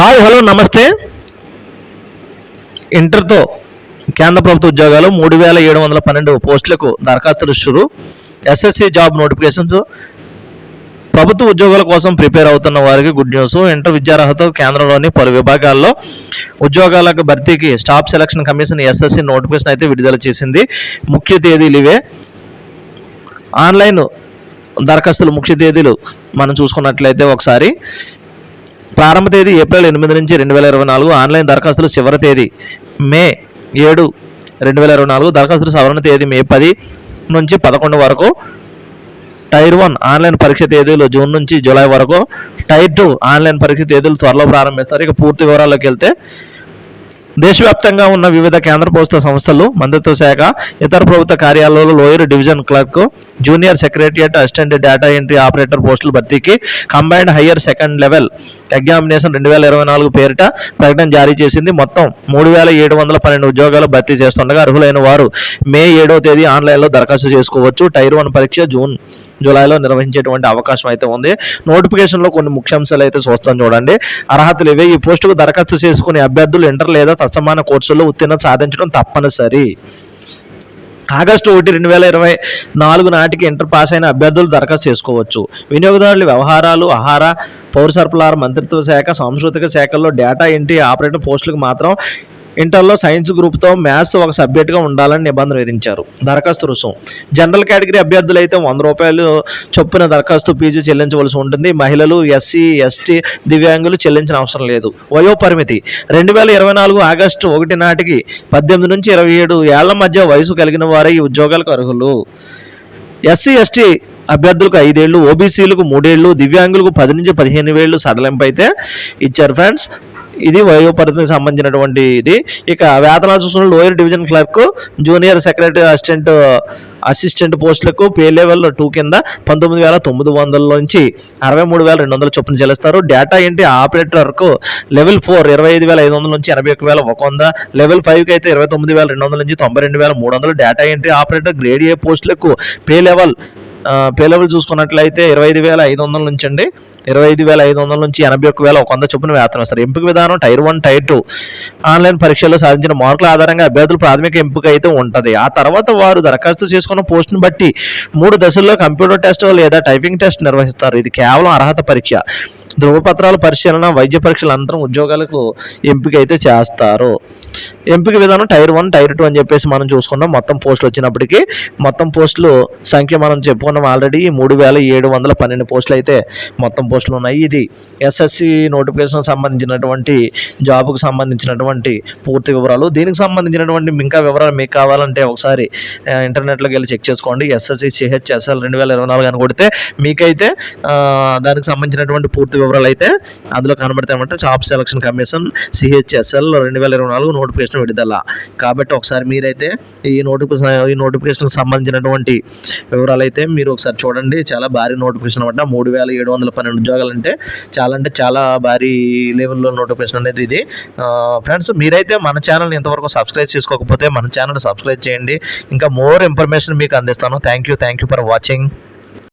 Hi hello నమస్తే. ఇంటర్తో కేంద్ర ప్రభుత్వ ఉద్యోగాలు మూడు వేల ఏడు వందల పన్నెండు పోస్టులకు దరఖాస్తులు షురు ఎస్ఎస్సి జాబ్ నోటిఫికేషన్స్. ప్రభుత్వ ఉద్యోగాల కోసం ప్రిపేర్ అవుతున్న వారికి గుడ్ న్యూస్. ఇంటర్ విద్యార్హత కేంద్రంలోని పలు విభాగాల్లో ఉద్యోగాలకు భర్తీకి staff selection commission SSC notification అయితే విడుదల చేసింది. ముఖ్య తేదీలు ఇవే. ఆన్లైన్ దరఖాస్తులు ముఖ్య తేదీలు మనం చూసుకున్నట్లయితే ఒకసారి. ప్రారంభ తేదీ ఏప్రిల్ ఎనిమిది నుంచి రెండు వేల ఇరవై నాలుగు ఆన్లైన్ దరఖాస్తులు చివరి తేదీ మే ఏడు రెండు వేల ఇరవై నాలుగు దరఖాస్తుల సవరణ తేదీ మే పది నుంచి పదకొండు వరకు. టైర్ వన్ ఆన్లైన్ పరీక్ష తేదీలు జూన్ నుంచి జూలై వరకు. టైర్ టూ ఆన్లైన్ పరీక్ష తేదీలు త్వరలో ప్రారంభిస్తారు. ఇక పూర్తి వివరాల్లోకి వెళ్తే దేశవ్యాప్తంగా ఉన్న వివిధ కేంద్ర ప్రభుత్వ సంస్థలు మంత్రిత్వ శాఖ ఇతర ప్రభుత్వ కార్యాలయాల్లో lower division clerk junior secretariat assistant data entry operator పోస్టుల భర్తీకి combined higher second level examination రెండు వేల ఇరవై నాలుగు పేరిట ప్రకటన జారీ చేసింది. మొత్తం మూడు వేల ఏడు వందల పన్నెండు ఉద్యోగాలు భర్తీ చేస్తుండగా అర్హులైన వారు మే ఏడవ తేదీ ఆన్లైన్లో దరఖాస్తు చేసుకోవచ్చు. టైర్ వన్ పరీక్ష జూన్ జూలైలో నిర్వహించేటువంటి అవకాశం అయితే ఉంది. నోటిఫికేషన్లో కొన్ని ముఖ్యాంశాలు అయితే చూస్తాం చూడండి. అర్హతలు ఇవే. ఈ పోస్టుకు దరఖాస్తు చేసుకునే అభ్యర్థులు ఇంటర్ లేదా సమాన కోర్సుల్లో ఉత్తీర్ణత సాధించడం తప్పనిసరి. ఆగస్టు ఒకటి రెండు వేల ఇరవై నాలుగు నాటికి ఇంటర్ పాస్ అయిన అభ్యర్థులు దరఖాస్తు చేసుకోవచ్చు. వినియోగదారుల వ్యవహారాలు ఆహార పౌర సరఫరాల మంత్రిత్వ శాఖ సాంస్కృతిక శాఖల్లో డేటా ఎంట్రీ ఆపరేటర్ పోస్టులకు మాత్రం ఇంటర్లో సైన్స్ గ్రూప్తో మ్యాథ్స్ ఒక సబ్జెక్టుగా ఉండాలని నిబంధన విధించారు. దరఖాస్తు రుసుం జనరల్ కేటగిరీ అభ్యర్థులు అయితే వంద రూపాయలు చొప్పున దరఖాస్తు ఫీజు చెల్లించవలసి ఉంటుంది. మహిళలు ఎస్సీ ఎస్టీ దివ్యాంగులు చెల్లించిన అవసరం లేదు. వయో పరిమితి రెండు వేల ఇరవై నాలుగు ఆగస్టు ఒకటి నాటికి పద్దెనిమిది నుంచి ఇరవై ఏడు ఏళ్ళ మధ్య వయసు కలిగిన వారే ఈ ఉద్యోగాలకు అర్హులు. ఎస్సీ ఎస్టీ అభ్యర్థులకు ఐదేళ్ళు ఓబీసీలకు మూడేళ్ళు దివ్యాంగులకు పది నుంచి పదిహేను వేళ్ళు సడలింపు అయితే ఇచ్చారు ఫ్రెండ్స్. ఇది వయోపరిధికి సంబంధించినటువంటి ఇది. ఇక వేతనాలు చూసుకున్న lower division clerk junior secretary assistant assistant పోస్టులకు పే లెవెల్ టూ కింద పంతొమ్మిది వేల తొమ్మిది వందల నుంచి అరవై మూడు వేల రెండు వందల చొప్పున చెల్లిస్తారు. డేటా ఏంటి ఆపరేటర్కు లెవెల్ ఫోర్ ఇరవై ఐదు వేల ఐదు వందల నుంచి ఎనభై ఒక వేల ఒక వంద లెవెల్ ఫైవ్కి అయితే ఇరవై తొమ్మిది వేల రెండు వందల నుంచి తొంభై రెండు వేల మూడు వందలు data entry operator grade A పోస్టులకు పే లెవెల్ పే లెవెల్ చూసుకున్నట్లయితే ఇరవై ఐదు వేల ఐదు వందల నుంచి అండి. ఇరవై ఐదు వేల ఐదు వందల నుంచి ఎనభై ఒక్క వేల ఒక వంద చొప్పున వేతనం ఇస్తారు ఎంపిక విధానం tier one tier two. Online పరీక్షల్లో సాధించిన మార్కుల ఆధారంగా అభ్యర్థులు ప్రాథమిక ఎంపిక అయితే ఉంటుంది. ఆ తర్వాత వారు దరఖాస్తు చేసుకున్న పోస్టును బట్టి మూడు దశల్లో కంప్యూటర్ టెస్ట్ లేదా టైపింగ్ టెస్ట్ నిర్వహిస్తారు. ఇది కేవలం అర్హత పరీక్ష. ధృవపత్రాల పరిశీలన వైద్య పరీక్షల అనంతరం ఉద్యోగాలకు ఎంపిక అయితే చేస్తారు. ఎంపిక విధానం టైర్ వన్ టైర్ టూ అని చెప్పేసి మనం చూసుకున్నాం. మొత్తం పోస్టులు వచ్చినప్పటికీ మొత్తం పోస్టులు సంఖ్య మనం చెప్పుకున్నాం ఆల్రెడీ మూడు వేల ఏడు వందల పన్నెండు పోస్టులు అయితే మొత్తం పోస్టులు ఉన్నాయి. ఇది ఎస్ఎస్సి నోటిఫికేషన్ సంబంధించినటువంటి జాబ్కు సంబంధించినటువంటి పూర్తి వివరాలు. దీనికి సంబంధించినటువంటి ఇంకా వివరాలు మీకు కావాలంటే ఒకసారి ఇంటర్నెట్లోకి వెళ్ళి చెక్ చేసుకోండి. ఎస్ఎస్సి సిహెచ్ఎస్ఎల్ రెండు వేల ఇరవై నాలుగు అని కొడితే మీకైతే దానికి సంబంధించినటువంటి పూర్తి వివరాలు అయితే అందులో కనబడతామంటే జాబ్ సెలక్షన్ కమిషన్ సిహెచ్ఎస్ఎల్ రెండు వేల ఇరవై నాలుగు నోటిఫికేషన్ విడుదల. కాబట్టి ఒకసారి మీరైతే ఈ నోటిఫికేషన్ ఈ నోటిఫికేషన్కి సంబంధించినటువంటి వివరాలు అయితే మీరు ఒకసారి చూడండి. చాలా భారీ నోటిఫికేషన్ అనమాట మూడు వేల ఏడు వందల పన్నెండు ఉద్యోగాలు అంటే చాలా అంటే చాలా భారీ లెవెల్లో నోటిఫికేషన్ అనేది ఇది. ఫ్రెండ్స్ మీరైతే మన ఛానల్ని ఇంతవరకు సబ్స్క్రైబ్ చేసుకోకపోతే మన ఛానల్ సబ్స్క్రైబ్ చేయండి. ఇంకా మోర్ ఇన్ఫర్మేషన్ మీకు అందిస్తాను. Thank you thank you for watching